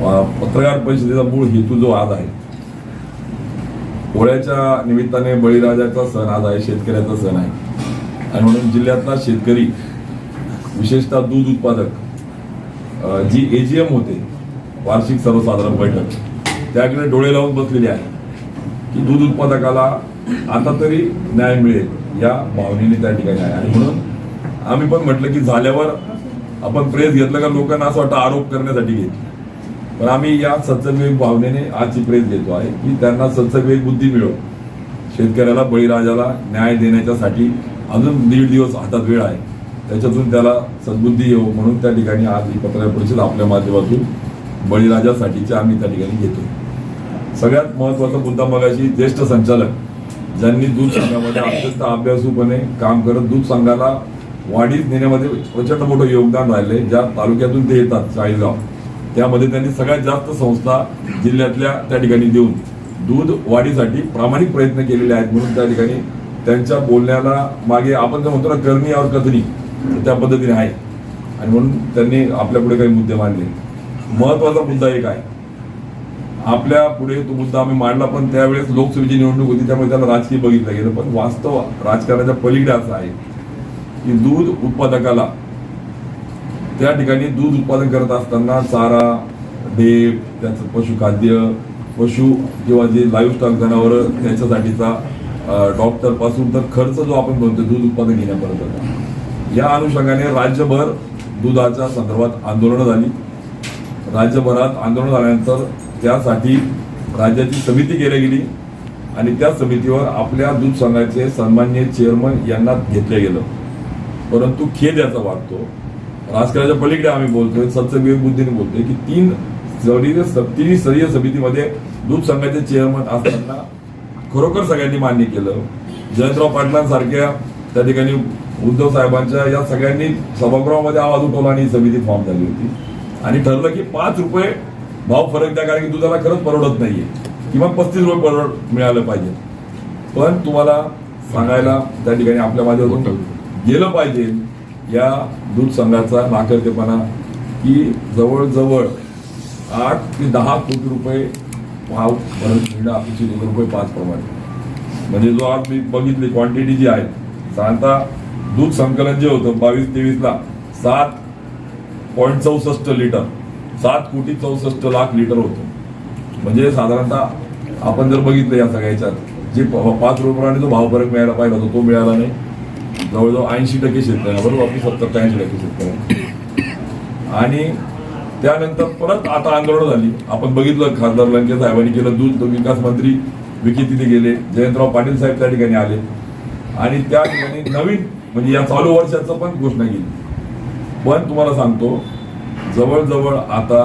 पत्रकार परिषदेचा मूळ हेतू जो आज आहे पोळ्याच्या निमित्ताने बळीराजाचा सण आज आहे शेतकऱ्याचा सण आहे. आणि म्हणून जिल्ह्यातला शेतकरी विशेषतः दूध उत्पादक जी एजीएम होते वार्षिक सर्वसाधारण बैठक त्याकडे डोळे लावून बसलेले आहे की दूध उत्पादकाला आता तरी न्याय मिळेल या भावनेने त्या ठिकाणी आहे. आणि म्हणून आम्ही पण म्हटलं की झाल्यावर आपण प्रेस घेतलं का लोकांना असं वाटतं आरोप करण्यासाठी घेतली. पण आम्ही या सत्सविवेक भावनेने आजची प्रेस घेतो आहे की त्यांना सत्सविवेक बुद्धी मिळो. शेतकऱ्याला बळीराजाला न्याय देण्याच्यासाठी अजून दीड दिवस हातात वेळ आहे. त्याच्यातून त्याला सद्बुद्धी येऊ म्हणून त्या ठिकाणी आज ही पत्रकार परिषद आपल्या माध्यमातून बळीराजासाठीची आम्ही त्या ठिकाणी घेतो. सगळ्यात महत्त्वाचा मुद्दा मगाशी ज्येष्ठ संचालक ज्यांनी दूध संघामध्ये अत्यंत अभ्यासूपणे काम करत दूध संघाला वाढीत नेण्यामध्ये प्रचंड मोठं योगदान राहिले ज्या तालुक्यातून ते येतात चाळीसगाव. त्यामध्ये त्यांनी सगळ्यात जास्त संस्था जिल्ह्यातल्या त्या ठिकाणी देऊन दूध वाढीसाठी प्रामाणिक प्रयत्न केलेले आहेत म्हणून त्या ठिकाणी त्यांच्या बोलण्याला मागे आपण जे म्हणतो ना करणी और कथनी त्या पद्धतीने आहे. आणि म्हणून त्यांनी आपल्यापुढे काही मुद्दे मांडले. महत्त्वाचा मुद्दा एक आहे. आपल्या पुढे तो मुद्दा आम्ही मांडला पण त्यावेळेस लोकसभेची निवडणूक होती त्यामुळे त्याला राजकीय बघितलं गेलं. पण वास्तव राजकारणाच्या पलीकडे असं आहे की दूध उत्पादकाला त्या ठिकाणी दूध उत्पादन करत असताना चारा डेप त्याचं पशुखाद्य पशु किंवा जे लाईव्ह स्टॉक जनावर त्याच्यासाठीचा डॉक्टरपासून तर खर्च जो आपण म्हणतो दूध उत्पादन घेण्यापर्यंत. या अनुषंगाने राज्यभर दुधाच्या संदर्भात आंदोलनं झाली. राज्यभरात आंदोलन झाल्यानंतर त्यासाठी राज्याची समिती केली गेली आणि त्या समितीवर आपल्या दूध संघाचे सन्मान्य चेअरमन यांना घेतलं गेलं. परंतु खेद याचा वाटतो राजकारणाच्या पलीकडे आम्ही बोलतोय सत्सविवेक बुद्धीने बोलतोय की तीन स्तरीय तिन्ही स्तरीय समितीमध्ये दूध संघाचे चेअरमन असताना खरोखर सगळ्यांनी मान्य केलं। जयंतराव पाटलांसारख्या त्या ठिकाणी उद्धव साहेबांच्या या सगळ्यांनी सभागृहामध्ये आवाज उठवला आणि ही समिती फॉर्म झाली होती. आणि ठरलं की पाच रुपये भाव फरक द्या कारण की दुधाला खरंच परवडत नाहीये. किंवा पस्तीस रुपये परवड मिळालं पाहिजे. पण तुम्हाला सांगायला त्या ठिकाणी आपल्या माझ्याकडून गेलं पाहिजे. या दूध संघाचा नाकर्तेपणा की जवळजवळ आठ ते दहा कोटी रुपये भाव परत मिळणं अपेक्षित होतं रुपये पाच प्रमाणे. म्हणजे जो आज मी बघितली क्वांटिटी जी आहे साधारणतः दूध संकलन जे होतं बावीस तेवीसला सात पॉईंट चौसष्ट लिटर सात कोटी चौसष्ट लाख लिटर होतं. म्हणजे साधारणतः आपण जर बघितलं या सगळ्याच्यात जे पाच रुपयाने जो भाव फरक मिळायला पाहिजे होता तो मिळाला नाही. जवळजवळ ऐंशी टक्के शेतकऱ्यांना बरोबर आपली सत्तर ते ऐंशी टक्के शेतकऱ्यांना आणि त्यानंतर परत आता आंदोलन झाली. आपण बघितलं खासदार लंके साहेबांनी केलं दूध विकास मंत्री विकी तिथे गेले जयंतराव पाटील साहेब त्या ठिकाणी आले. आणि त्या ठिकाणी नवीन म्हणजे या चालू वर्षाचं पण घोषणा केली. पण तुम्हाला सांगतो जवळजवळ आता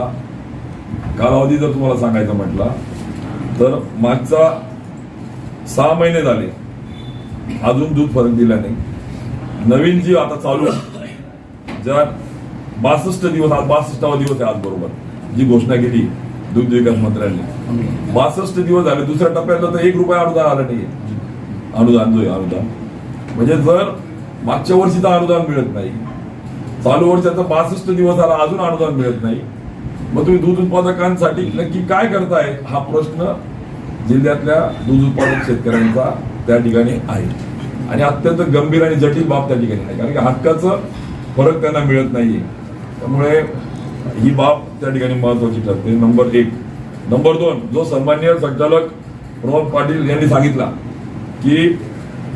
कालावधी जर तुम्हाला सांगायचं म्हटला तर मागचा सहा महिने झाले. अजून दूध फरक दिला नाही. नवीन जीव आता चालू. आहे, ज्या बासष्ट दिवस आज बासष्टावा दिवस आहे आज बरोबर. जी घोषणा केली दुग्ध विकास मंत्र्यांनी. बासष्ट दिवस झाले दुसऱ्या टप्प्यातलं तर एक रुपया अनुदान आलं नाही अनुदान जो आहे अनुदान. म्हणजे जर मागच्या वर्षीचं अनुदान मिळत नाही चालू वर्षाचा बासष्ट दिवस आला अजून अनुदान मिळत नाही मग तुम्ही दूध उत्पादकांसाठी नक्की काय करताय हा प्रश्न जिल्ह्यातल्या दूध उत्पादक शेतकऱ्यांचा त्या ठिकाणी आहे. आणि अत्यंत गंभीर आणि जटिल बाब त्या ठिकाणी आहे. कारण की हक्काचं फरक त्यांना मिळत नाहीये. त्यामुळे ही बाब त्या ठिकाणी महत्वाची ठरते. नंबर एक. नंबर दोन. जो सन्मान्य संचालक प्रमोद पाटील यांनी सांगितला की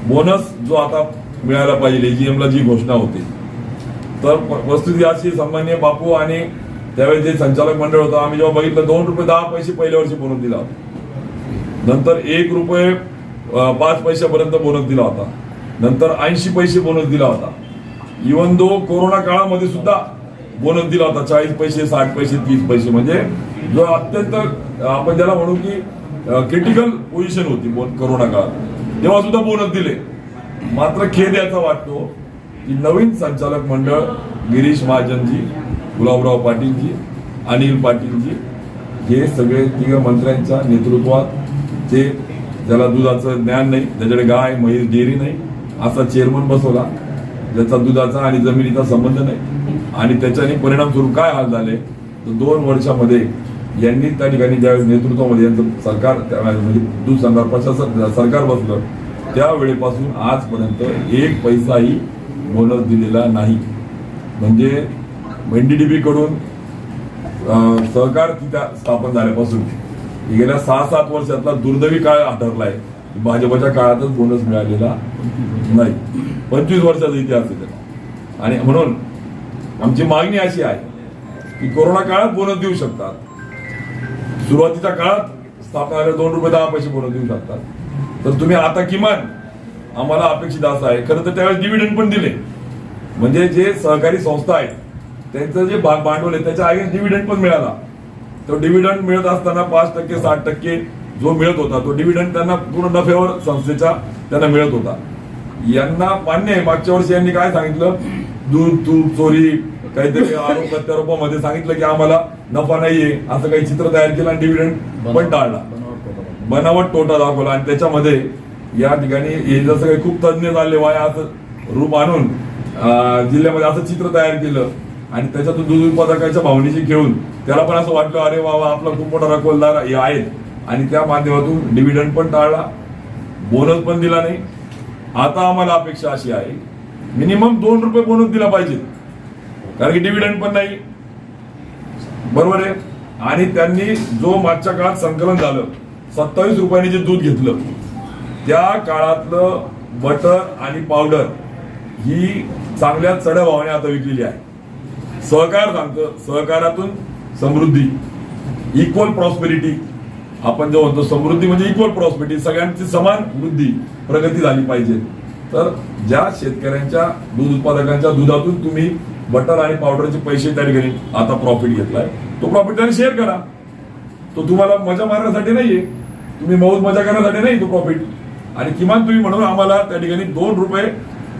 बोनस जो आता मिळायला पाहिजे एजीएमला जी घोषणा होती तर वस्तुस्थिती अशी सन्मान्य बापू आणि त्यावेळी जे संचालक मंडळ होतं आम्ही जेव्हा बघितलं दोन रुपये दहा पैसे पहिल्या वर्षी बोनस दिला होता. नंतर एक रुपये पाच पैशापर्यंत बोनस दिला होता. नंतर ऐंशी पैसे बोनस दिला होता. इवन दो कोरोना काळामध्ये सुद्धा बोनस दिला होता चाळीस पैसे साठ पैसे तीस पैसे. म्हणजे जो अत्यंत आपण ज्याला म्हणू की क्रिटिकल पोझिशन होती बोन कोरोना काळात. तेव्हा सुद्धा बोनस दिले. मात्र खेद याचा वाटतो की नवीन संचालक मंडळ गिरीश महाजनजी गुलाबराव पाटीलजी अनिल पाटीलजी हे सगळे तिघ मंत्र्यांच्या नेतृत्वात ते ज्याला दुधाचं ज्ञान नाही त्याच्याकडे गाय म्हैस डेअरी नाही असा चेअरमन बसवला. ज्याचा दुधाचा आणि जमिनीचा संबंध नाही. आणि त्याच्याने परिणाम स्वरूप काय हाल झाले? तर दोन वर्षामध्ये यांनी त्या ठिकाणी ज्यावेळेस नेतृत्वामध्ये यांचं सरकार म्हणजे दूध संघार प्रशासन सरकार बसलं त्यावेळेपासून आजपर्यंत एक पैसाही बोनस दिलेला नाही. म्हणजे एनडीडीबी कडून अं, सहकार तिथं स्थापन झाल्यापासून. गेल्या सहा सात वर्षातला दुर्दैवी काळ आढळलाय. भाजपच्या काळातच बोनस मिळालेला नाही. पंचवीस वर्षाचा इतिहास आहे त्याला आणि म्हणून आमची मागणी अशी आहे की कोरोना काळात बोनस देऊ शकतात. सुरुवातीच्या काळात स्थापना दोन रुपये दहा पैसे बोनस देऊ शकतात. तर तुम्ही आता किमान आम्हाला अपेक्षित असं आहे. खरं तर त्यावेळेस डिव्हिडंड पण दिले. म्हणजे जे सहकारी संस्था आहेत त्यांचं जे भाग भांडवल आहे त्याच्या आगे डिव्हिडंड पण मिळाला. तो डिव्हिडंड मिळत असताना पाच टक्के साठ टक्के जो मिळत होता तो डिव्हिडंड त्यांना पूर्ण नफ्यावर संस्थेच्या त्यांना मिळत होता. यांना मान्य आहे मागच्या वर्षी यांनी काय सांगितलं? दूध तूप चोरी काहीतरी आरोप प्रत्यारोपामध्ये सांगितलं की आम्हाला नफा नाहीये असं काही चित्र तयार केलं आणि डिव्हिडंड पण टाळला. बनावट तोटा दाखवला आणि त्याच्यामध्ये या ठिकाणी हे जसं काही खूप तज्ज्ञ झाले वाया असं रूप आणून जिल्ह्यामध्ये असं चित्र तयार केलं आणि त्याच्यातून दूध उत्पादकाच्या भावनेशी खेळून त्याला पण असं वाटलं अरे वा आपला खूप मोठा रखवलदार हे आहेत. आणि त्या माध्यमातून डिव्हिडंड पण टाळला. बोनस पण दिला नाही. आता आम्हाला अपेक्षा अशी आहे मिनिमम दोन रुपये बोनस दिला पाहिजे. कारण की डिव्हिडंड पण नाही. बरोबर आहे? आणि त्यांनी जो मागच्या काळात संकलन झालं सत्तावीस रुपयांनी जे दूध घेतलं त्या काळातलं बटर आणि पावडर ही चांगल्या चढ्या भावाने आता विकलेली आहे. सहकार सांगतं सहकारातून समृद्धी इक्वल प्रॉस्पेरिटी आपण जो म्हणतो समृद्धी म्हणजे इक्वल प्रॉस्पेरिटी सगळ्यांची समान वृद्धी प्रगती झाली पाहिजे. तर ज्या शेतकऱ्यांच्या दूध उत्पादकांच्या दुधातून तुम्ही बटर आणि पावडरचे पैसे त्या ठिकाणी आता प्रॉफिट घेतलाय. तो प्रॉफिट त्याने शेअर करा. तो तुम्हाला मजा मारण्यासाठी नाहीये. तुम्ही मौज मजा करण्यासाठी नाही तो प्रॉफिट आणि किमान तुम्ही म्हणून आम्हाला त्या ठिकाणी दोन रुपये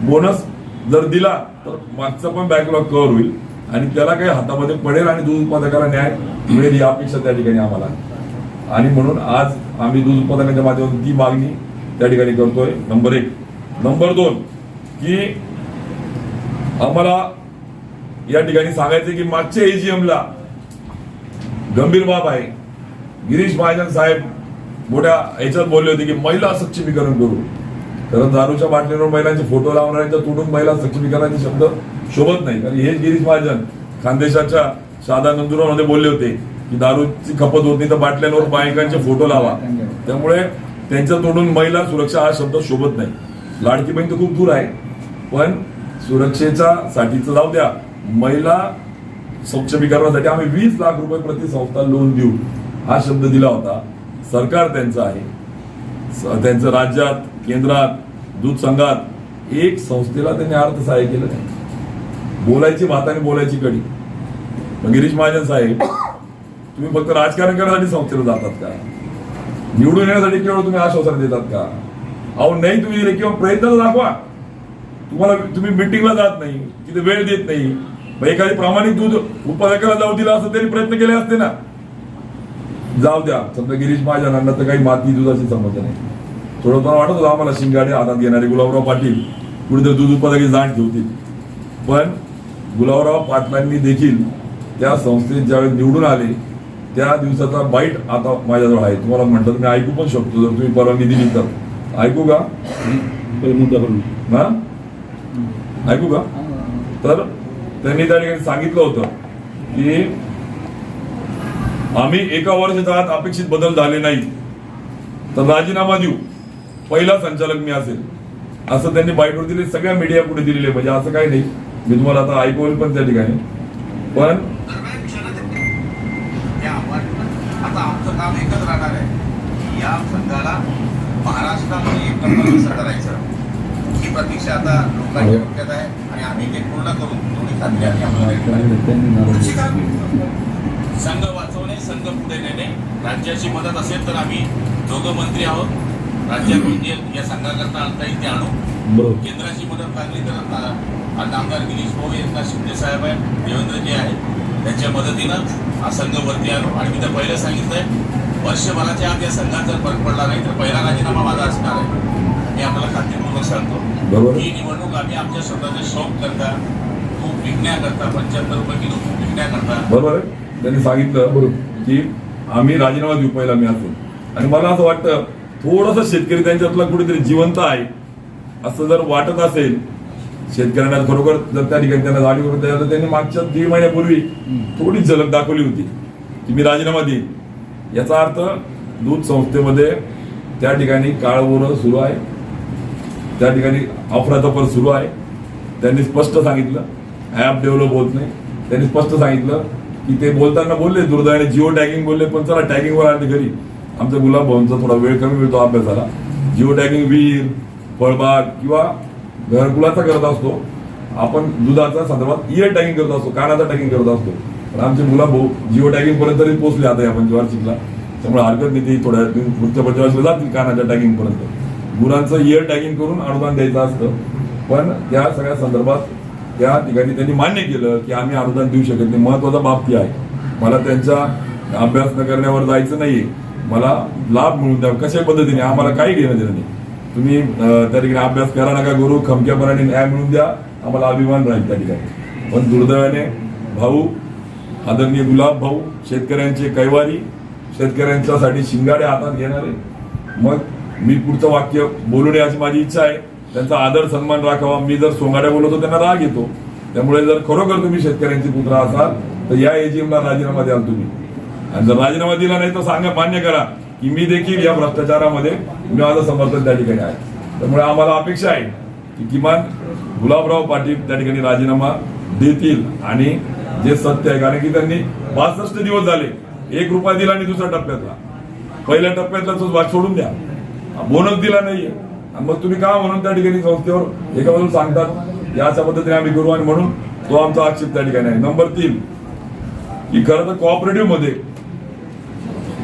बोनस जर दिला तर मागचा पण बॅकलॉग कव्हर होईल. आणि त्याला काही हातामध्ये पडेल आणि दूध उत्पादकाला न्याय मिळेल ही अपेक्षा त्या ठिकाणी आम्हाला आणि म्हणून आज आम्ही दूध उत्पादनाच्या माध्यमातून ती मागणी त्या ठिकाणी करतोय. नंबर एक. नंबर दोन की आम्हाला या ठिकाणी सांगायचं की मागच्या एजीएमला ला गंभीर बाब आहे. गिरीश महाजन साहेब मोठ्या ह्याच्यात बोलले होते की महिला सक्षमीकरण करू. कारण दारूच्या बाटलीवर महिलांचे फोटो लावणाऱ्यांच्या तुटून महिला सक्षमीकरणाचे शब्द शोभत नाही. कारण हेच गिरीश महाजन खानदेशाच्या शादा नंदुरामध्ये बोलले होते. की दारूची खपत होत नाही तर बाटल्यांवर बायकांचे फोटो लावा. त्यामुळे त्यांच्या तोडून महिला सुरक्षा हा शब्द शोभत नाही. लाडकी बहीण तर खूप दूर आहे. पण सुरक्षेच्या साठीचं जाऊ द्या. महिला सक्षमीकरणासाठी आम्ही वीस लाख रुपये प्रति संस्था लोन देऊ. हा शब्द दिला होता. सरकार त्यांचं आहे. त्यांचं राज्यात केंद्रात दूध संघात एक संस्थेला त्यांनी अर्थसहाय्य केलं नाही. बोलायची भाताने बोलायची कडी. गिरीश महाजन साहेब तुम्ही फक्त राजकारण करण्यासाठी संस्थेला जातात का? निवडून येण्यासाठी केवळ तुम्ही आश्वासन देतात का? अहो नाही तुम्ही दिले किंवा प्रयत्न दाखवा. तुम्हाला तुम्ही मिटिंगला जात नाही तिथे वेळ देत नाही. मग एखादी प्रामाणिक दूध उत्पादकाला जाऊ दिला असं तरी प्रयत्न केले असते ना. जाऊ द्या. समजा गिरीश महाजनांना तर काही माती दुधाची समज नाही. थोडं फार वाटत होतं आम्हाला शिंगाडे हातात घेणारे गुलाबराव पाटील कुठेतरी दूध उत्पादकाची जाण ठेवतील. पण गुलाबराव पाटलांनी देखील त्या संस्थेत ज्यावेळेस निवडून आले त्या दिवसाचा बाईट आता माझ्याजवळ आहे. तुम्हाला म्हटलं तर मी ऐकू पण शकतो. जर तुम्ही परवानगी दिली तर. ऐकू का? ना ऐकू का? तर त्यांनी त्या ठिकाणी सांगितलं होतं की आम्ही एका वर्षाच्या आत अपेक्षित बदल झाले नाही. तर राजीनामा देऊ. पहिला संचालक मी असेल. असं त्यांनी बाईटवर दिले. सगळ्या मीडिया पुढे दिलेले. म्हणजे असं काही नाही. मी तुम्हाला आता ऐकवल पण त्या ठिकाणी. पण या आव्हान आता आमचं काम एकच राहणार आहे की या संघाला महाराष्ट्रामध्ये कसं करायचं? ही प्रतीक्षा आता लोकांच्या डोक्यात आहे आणि आम्ही ते पूर्ण करू एवढी खात्री आम्ही संघ वाचवणे संघ पुढे नेणे. राज्याची मदत असेल तर आम्ही दोघं मंत्री आहोत. राज्यातून जे या संघाकरता आणता येईल ते आणू. केंद्राची मदत लागली तर आता आमदार गिरीश भाऊ एकनाथ शिंदे साहेब आहेत देवेंद्रजी आहेत. त्यांच्या मदतीनं हा संघ वरती आलो आणि मी तर पहिलं सांगितलंय वर्षभराच्या आत या संघात जर फरक पडला नाही तर पहिला राजीनामा माझा असणार आहे. मी आपल्याला खात्रीपूर्वक सांगतो. बरोबर. ही निवडणूक आम्ही आमच्या स्वतःच्या शौक करता तूप विकण्याकरता पंच्याहत्तर रुपये किलो तूप विकण्याकरता बरोबर त्यांनी सांगितलं बरोबर. की आम्ही राजीनामा देऊ पहिला मी असेल आणि मला असं वाटतं थोडस शेतकरी त्यांच्यातला कुठेतरी जिवंत आहे असं जर वाटत असेल शेतकऱ्यांना खरोखर जर त्या ठिकाणी त्यांना जाणीव करून त्यांनी मागच्या दीड महिन्यापूर्वी थोडी झलक दाखवली होती की मी राजीनामा देईन. याचा अर्थ दूध संस्थेमध्ये त्या ठिकाणी काळवोर सुरू आहे. त्या ठिकाणी अफरातफर सुरू आहे. त्यांनी स्पष्ट सांगितलं ॲप डेव्हलप होत नाही. त्यांनी स्पष्ट सांगितलं की ते बोलताना बोलले दुर्दैवाने जिओ टॅगिंग बोलले पण चला टॅगिंगवर आले घरी आमच्या गुलाब भवनचा थोडा वेळ कमी मिळतो अभ्यासाला जिओ टॅगिंग विहीर फळबाग किंवा घरकुलाचा करत असतो. आपण दुधाचा संदर्भात इयर टॅगिंग करत असतो कानाचा टॅगिंग करत असतो. पण आमचे मुलं भाऊ जिओ टॅगिंग पर्यंत तरी पोहोचले आता या पंचवार्षिकला. त्यामुळे हरकत नाही ती थोड्या पुढच्या पंचवार्षिकला जातील कानाच्या टॅगिंग पर्यंत. गुरांचं इयर टॅगिंग करून अनुदान द्यायचं असतं. पण त्या सगळ्या संदर्भात त्या ठिकाणी त्यांनी मान्य केलं की आम्ही अनुदान देऊ शकत नाही. महत्त्वाचा बाब ती आहे. मला त्यांचा अभ्यास न करण्यावर जायचं नाहीये. मला लाभ मिळून द्या. कशा पद्धतीने? आम्हाला काही घेणं देणं नाही. तुम्ही त्या ठिकाणी अभ्यास करा नका गुरु. खमक्यापणाने न्याय मिळून द्या. आम्हाला अभिमान राहील त्या ठिकाणी. पण दुर्दैवाने भाऊ आदरणीय गुलाब भाऊ शेतकऱ्यांचे कैवारी शेतकऱ्यांच्यासाठी शिंगाडे हातात घेणारे. मग मी पुढचं वाक्य बोलू नये माझी इच्छा आहे. त्यांचा आदर सन्मान राखावा. मी जर सोंगाड्या बोलतो त्यांना राग येतो. त्यामुळे जर खरोखर तुम्ही शेतकऱ्यांचे पुत्र असाल तर या एजीएमला राजीनामा द्याल तुम्ही. आणि जर राजीनामा दिला नाही तर सांगा मान्य करा की मी देखील या भ्रष्टाचारामध्ये मी माझं समर्थन त्या ठिकाणी आहे. त्यामुळे आम्हाला अपेक्षा आहे की किमान गुलाबराव पाटील त्या ठिकाणी राजीनामा देतील आणि हे सत्य आहे कारण की त्यांनी पासष्ट दिवस झाले. एक रुपया दिला आणि दुसऱ्या टप्प्यातला. पहिल्या टप्प्यातला तो वाद सोडून द्या. बोनस दिला नाहीये. आणि मग तुम्ही का म्हणून त्या ठिकाणी संस्थेवर एका बाजूला सांगतात या अशा पद्धतीने आम्ही करू आणि म्हणून तो आमचा आक्षेप त्या ठिकाणी आहे. नंबर तीन की खरं तर कॉपरेटिव्हमध्ये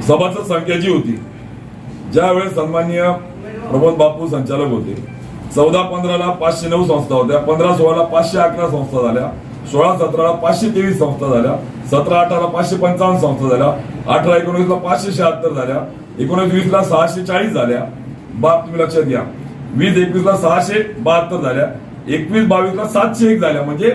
सभासद संख्या जी होती ज्यावेळेस सन्माननीय प्रमोद बापू संचालक होते चौदा पंधराला पाचशे नऊ संस्था होत्या पंधरा सोळाला पाचशे अकरा संस्था झाल्या सोळा सतराला पाचशे तेवीस संस्था झाल्या. सतरा अठराला पाचशे पंचावन्न संस्था झाल्या. अठरा एकोणीसला पाचशे शहात्तर झाल्या. एकोणीस वीसला सहाशे चाळीस झाल्या. बाब तुम्ही लक्षात घ्या. वीस एकवीसला सहाशे बहात्तर झाल्या. एकवीस बावीसला सातशे एक झाल्या. म्हणजे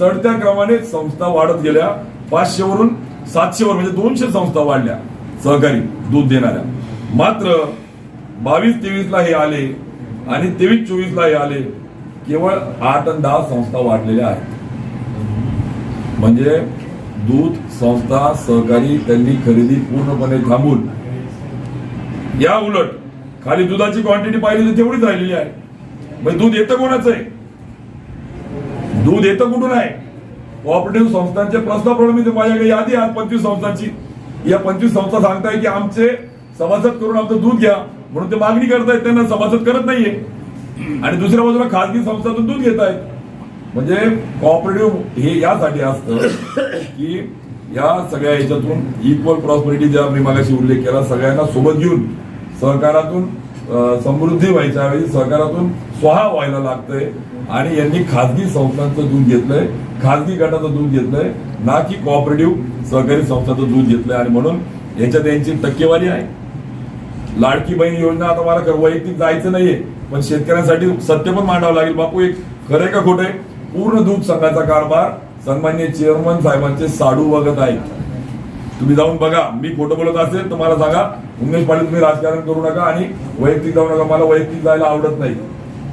चढत्या क्रमाने संस्था वाढत गेल्या. पाचशे वरून सातशे वर म्हणजे दोनशे संस्था वाढल्या. सहकारी दूध देणाऱ्या. मात्र बावीस तेवीसला हे आले आणि तेवीस चोवीसला हे आले. केवळ आठ आणि दहा संस्था वाढलेल्या आहेत. म्हणजे दूध संस्था सहकारी त्यांनी खरेदी पूर्णपणे थांबून. या उलट खाली दुधाची क्वांटिटी पाहिली तर तेवढीच राहिलेली आहे. म्हणजे दूध येतं कोणाचं आहे? दूध येतं कुठून आहे? कोऑपरेटिव्ह संस्थांचे प्रस्ताव मी माझ्याकडे यादी आज पंचवीस संस्थांची. या पंचवीस संस्था सांगताय की आमचे सभासद करून आमचं दूध घ्या. म्हणून ते मागणी करतायत त्यांना सभासद करत नाहीये. आणि दुसऱ्या बाजूला खासगी संस्थातून दूध घेत आहेत म्हणजे कॉपरेटिव्ह हे यासाठी असतं की या सगळ्या याच्यातून इक्वल प्रॉस्पेरिटी ज्या मी मागाशी उल्लेख केला सगळ्यांना सोबत घेऊन सहकारातून समृद्धी व्हायच्या ऐवजी सहकारातून स्वहा व्हायला लागतंय. आणि यांनी खाजगी संस्थांचं दूध घेतलंय खाजगी गटाचं दूध घेतलंय ना की कॉपरेटिव्ह सहकारी संस्थांचं दूध घेतलंय. आणि म्हणून याच्यात यांची टक्केवारी आहे. लाडकी बहीण योजना आता मला वैयक्तिक जायचं नाहीये पण शेतकऱ्यांसाठी सत्य पण मांडावं लागेल. बापू एक खरंय का खोटंय पूर्ण दूध संघाचा कारभार सन्मान्य चेअरमन साहेबांचे साडू वगत आहेत. तुम्ही जाऊन बघा. मी फोटो बोलत असेल तर मला सांगा. उमेश पाटील तुम्ही राजकारण करू नका आणि वैयक्तिक जाऊ नका. मला वैयक्तिक जायला आवडत नाही.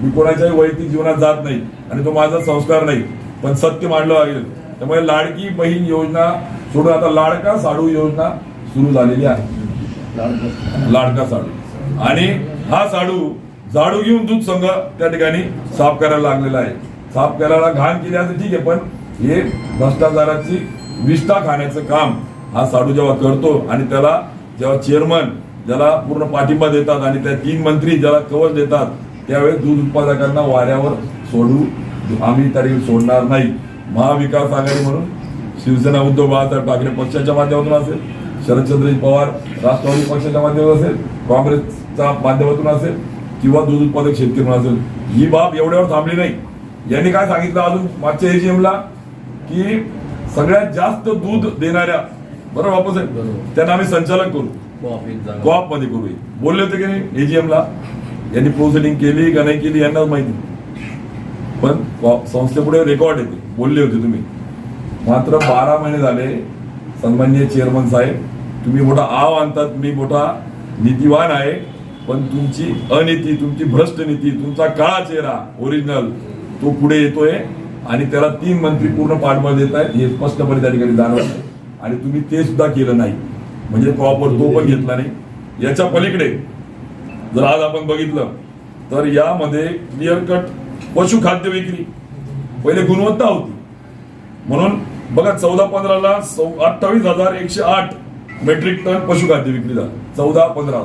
मी कोणाच्याही वैयक्तिक जीवनात जात नाही आणि तो माझा संस्कार नाही. पण सत्य मांडलं लागेल त्यामुळे लाडकी बहीण योजना सोडून आता लाडका साडू योजना सुरू झालेली आहे. लाडका साडू. आणि हा साडू झाडू घेऊन दूध संघ त्या ठिकाणी साफ करायला लागलेला आहे. साफ करायला घाण केली असं ठीक आहे पण हे भ्रष्टाचाराची विष्ठा खाण्याचं काम हा साडू जेव्हा करतो आणि त्याला जेव्हा चेअरमन ज्याला पूर्ण पाठिंबा देतात आणि त्या तीन मंत्री ज्याला कवच देतात त्यावेळेस दूध उत्पादकांना वाऱ्यावर सोडू आम्ही तरी सोडणार नाही. महाविकास आघाडी म्हणून शिवसेना उद्धव बाळासाहेब ठाकरे पक्षाच्या माध्यमातून असेल शरदचंद्र पवार राष्ट्रवादी पक्षाच्या माध्यमातून असेल काँग्रेसच्या माध्यमातून असेल किंवा दूध उत्पादक शेतकरी म्हणून असेल ही बाब एवढ्यावर थांबली नाही. यांनी काय सांगितलं अजून मागच्या AGM ला? की सगळ्यात जास्त दूध देणाऱ्या बरोबर वापस आहे. त्यांना आम्ही संचालक करू. कॉपमध्ये करू. बोलले होते की नाही एजीएम ला? यांनी प्रोसिडिंग केली का नाही केली यांनाच माहिती पण संस्थेपुढे रेकॉर्ड येते. बोलले होते तुम्ही. मात्र बारा महिने झाले सन्माननीय चेअरमन साहेब तुम्ही मोठा आव आणतात मी मोठा नीतिवान आहे पण तुमची अनीती तुमची भ्रष्ट नीती तुमचा काळा चेहरा ओरिजिनल तो पुढे येतोय आणि त्याला तीन मंत्री पूर्ण पाठबळ देत आहेत. हे स्पष्टपणे त्या ठिकाणी जाणवत आहे. आणि तुम्ही ते सुद्धा केलं नाही. म्हणजे प्रॉपर तो पण घेतला नाही. याच्या पलीकडे जर आज आपण बघितलं तर यामध्ये क्लिअर कट पशुखाद्य विक्री. पहिले गुणवत्ता होती. म्हणून बघा चौदा पंधराला अठ्ठावीस हजार एकशे आठ मेट्रिक टन पशुखाद्य विक्री झालं. चौदा पंधरा.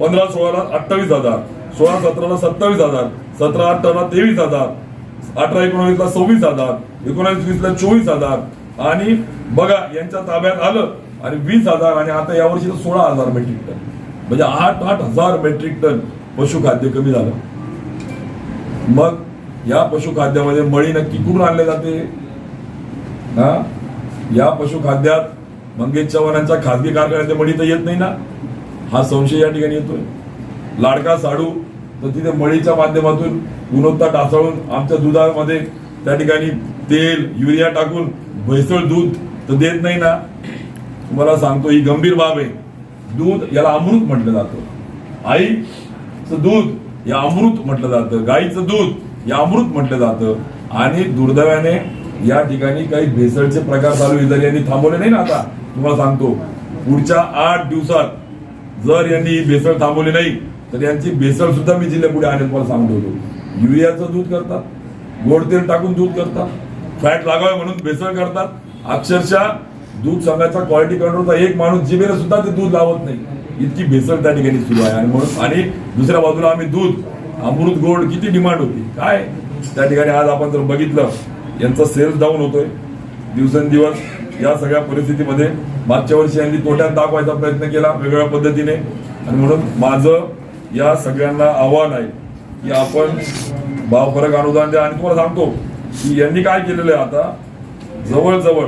पंधरा सोळाला अठ्ठावीस हजार. सोळा सतराला सत्तावीस हजार. सतरा अठराला तेवीस हजार. अठरा एकोणावीसला सव्वीस हजार एकोणावीस वीसला चोवीस हजार. आणि बघा यांच्या ताब्यात आलं आणि वीस हजार आणि आता यावर्षी सोळा हजार मेट्रिक टन म्हणजे आठ आठ हजार मेट्रिक टन पशुखाद्य कमी झालं. मग या पशुखाद्यामध्ये मळी नक्की कुठून आणले जाते. हा? या पशुखाद्यात मंगेश चव्हाणांच्या खासगी कारखान्याच्या मळी तर येत नाही ना? हा संशय या ठिकाणी येतोय. लाडका साडू तर तिथे मळीच्या माध्यमातून गुणवत्ता ढासळून आमच्या दुधामध्ये त्या ठिकाणी तेल युरिया टाकून भेसळ दूध तर देत नाही ना. तुम्हाला सांगतो ही गंभीर बाब आहे. दूध याला अमृत म्हटलं जातं. आईचं दूध या अमृत म्हटलं जातं. गाईचं दूध या अमृत म्हटलं जातं. आणि दुर्दैवाने या ठिकाणी काही भेसळचे प्रकार चालू जर यांनी थांबवले नाही ना आता तुम्हाला सांगतो. पुढच्या आठ दिवसात जर यांनी भेसळ थांबवली नाही तर यांची भेसळ सुद्धा मी जिल्ह्यापुढे आणेल मला सांगतो होतो युरियाचं दूध करतात गोड तेल टाकून दूध करतात फॅट लागावे म्हणून भेसळ करतात. अक्षरशः दूध संघाचा क्वालिटी कंट्रोलचा एक माणूस जिभेला सुद्धा ते दूध लावत नाही. इतकी भेसळ त्या ठिकाणी सुरू आहे. आणि म्हणून आणि दुसऱ्या बाजूला आम्ही दूध अमृत गोड किती डिमांड होती? काय? त्या ठिकाणी आज आपण जर बघितलं यांचा सेल्स डाऊन होतोय. दिवसेंदिवस या सगळ्या परिस्थितीमध्ये मागच्या वर्षी यांनी तोट्यात दाखवायचा प्रयत्न केला वेगवेगळ्या पद्धतीने. आणि म्हणून माझं या सगळ्यांना आव्हान आहे की आपण भाव फरक अनुदान द्या. आणि तुम्हाला सांगतो की यांनी काय केलेलं आहे आता? जवळजवळ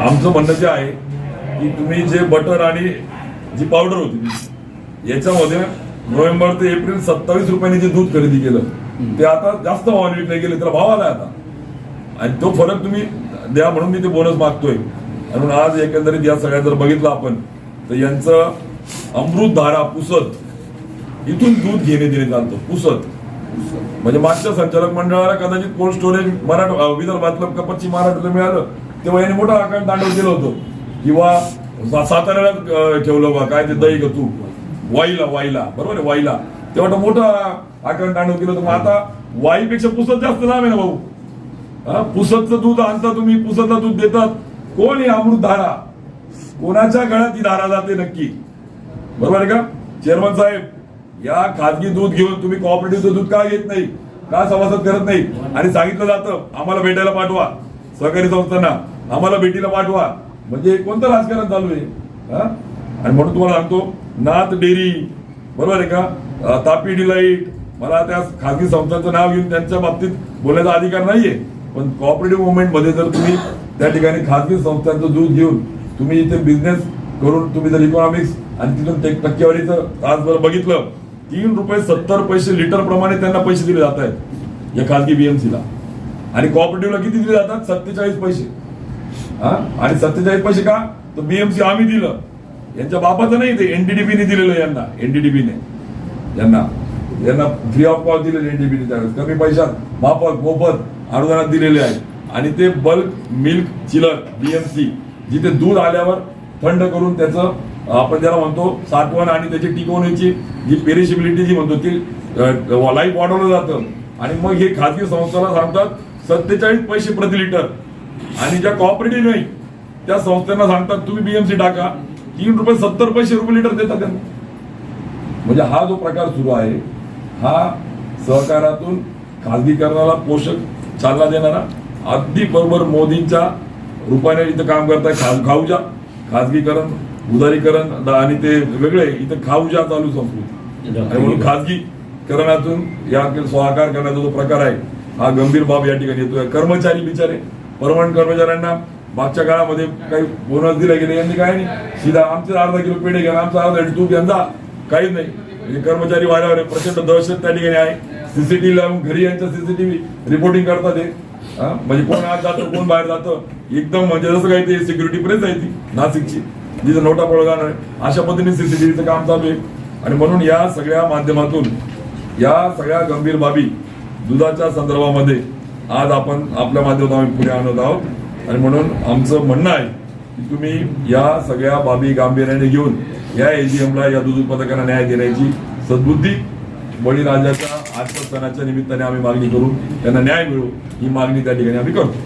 आमचं म्हणणं जे आहे की तुम्ही जे बटर आणि जी पावडर होती याच्यामध्ये नोव्हेंबर ते एप्रिल सत्तावीस रुपयांनी जे दूध खरेदी केलं ते आता जास्त भावाने विकले गेले त्याला भाव आला आता. आणि तो फरक तुम्ही द्या म्हणून मी ते बोनस मागतोय. म्हणून आज एकंदरीत या सगळ्या जर बघितलं आपण तर यांचं अमृतधारा पुसत. इथून दूध घेणे दिले चालतं पुसत. म्हणजे मागच्या संचालक मंडळाला कदाचित कोल्ड स्टोरेज मराठा विदर्भातलं का पश्चिम महाराष्ट्राला मिळालं तेव्हा यांनी मोठं आकार तांडव केलं होतं. किंवा साताऱ्याला ठेवलं बा काय ते दही का तू. वाईला वाईला बरोबर आहे वाईला. तेव्हा तो मोठं आकार तांडव केलं होतं. आता वाईपेक्षा पुसत जास्त लांब आहे ना भाऊ. हा, पुसतचं दूध आणता तुम्ही पुसतचं दूध देतात. कोण ही अमृत धारा? कोणाच्या गळ्यात ही धारा जाते नक्की? बरोबर आहे का? चेअरमन साहेब या खाजगी दूध घेऊन तुम्ही कॉपरेटिव्हचं दूध का घेत नाही? का सभासद करत नाही? आणि सांगितलं जातं आम्हाला भेटायला पाठवा. सहकारी संस्थांना आम्हाला भेटीला पाठवा. म्हणजे कोणतं राजकारण चालू आहे? हा? आणि म्हणून तुम्हाला सांगतो नाथ डेअरी बरोबर आहे का? तापी डिलाईट मला त्या खाजगी संस्थांचं नाव घेऊन त्यांच्या बाबतीत बोलायचा अधिकार नाहीये. पण कॉपरेटिव्ह मुवमेंटमध्ये जर तुम्ही त्या ठिकाणी खाजगी संस्थांचं दूध घेऊन तुम्ही इथे बिझनेस करून तुम्ही जर इकॉनॉमिक्स आणि तिथून ते टक्केवारीचं आज जर बघितलं तीन रुपये सत्तर पैसे लिटर प्रमाणे त्यांना पैसे दिले जात आहेत या खाजगी बीएमसीला आणि कॉपरेटिव्हला किती दिले जातात? सत्तेचाळीस पैसे. हा? आणि सत्तेचाळीस पैसे का? तर बीएमसी आम्ही दिलं. यांच्या बापाचं नाही ते एनडीडीबीने दिलेलं यांना एनडीडीबीने यांना. यांना फ्री ऑफ कॉस्ट दिलेले एनडीबीने त्यावेळेस. कमी पैशात माफक मोफत अनुदानात दिलेले आहे. आणि ते बल्क मिल्क चिलर बीएमसी जिथे दूध आल्यावर थंड करून त्याचं आपण ज्याला म्हणतो साठवण आणि त्याची टिकवण्याची जी पेरिशिबिलिटी जी म्हणतो ती लाईफ वाढवलं जातं. आणि मग हे खाजगी संस्थाला सांगतात सत्तेचाळीस पैसे प्रति लिटर आणि ज्या कॉपरेटिव्ह नाही त्या संस्थांना सांगतात तुम्ही बीएमसी टाका. तीन रुपये सत्तर पैसे रुपये लिटर देतात त्यांना. म्हणजे हा जो प्रकार सुरू आहे हा सहकारातून खाजगीकरणाला पोषक चालना देणारा अगदी बरोबर मोदींच्या रूपाने इथं काम करताय खाज खाऊजा. खाजगीकरण उदारीकरण आणि ते वेगळे इथं खाऊजा चालू संस्कृती आणि म्हणून खाजगीकरणातून या सहकार करण्याचा जो प्रकार आहे हा गंभीर बाब या ठिकाणी येतोय कर्मचारी बिचारे परमनंट कर्मचाऱ्यांना मागच्या काळामध्ये काही बोनस दिले गेले यांनी काय नाही सीधा आमचे अर्धा किलो पेढे घ्या आमचा अर्धा तूप यांचा काहीच नाही म्हणजे कर्मचारी वाऱ्यावर आहे. प्रचंड दहशत त्या ठिकाणी आहे सीसीटीव्ही लावून घरी यांच्या सीसीटीव्ही रिपोर्टिंग करतात? म्हणजे कोण आत जातो कोण बाहेर जातं एकदम म्हणजे जसं काही ते सिक्युरिटी प्रेस आहे ती नाशिकची जिथं नोटा पळणार अशा पद्धतीने सीसीटीव्हीचं काम चालू आहे. आणि म्हणून या सगळ्या माध्यमातून या सगळ्या गंभीर बाबी दुधाच्या संदर्भामध्ये आज आपण आपल्या माध्यमातून आम्ही पुढे आणत आहोत. आणि म्हणून आमचं म्हणणं आहे की तुम्ही या सगळ्या बाबी गांभीर्याने घेऊन या एजीएमला या दूध उत्पादकांना न्याय देण्याची सद्बुद्धी बळीराजाच्या आजच्या सणाच्या निमित्ताने आम्ही मागणी करू त्यांना न्याय मिळू ही मागणी त्या ठिकाणी आम्ही करतो.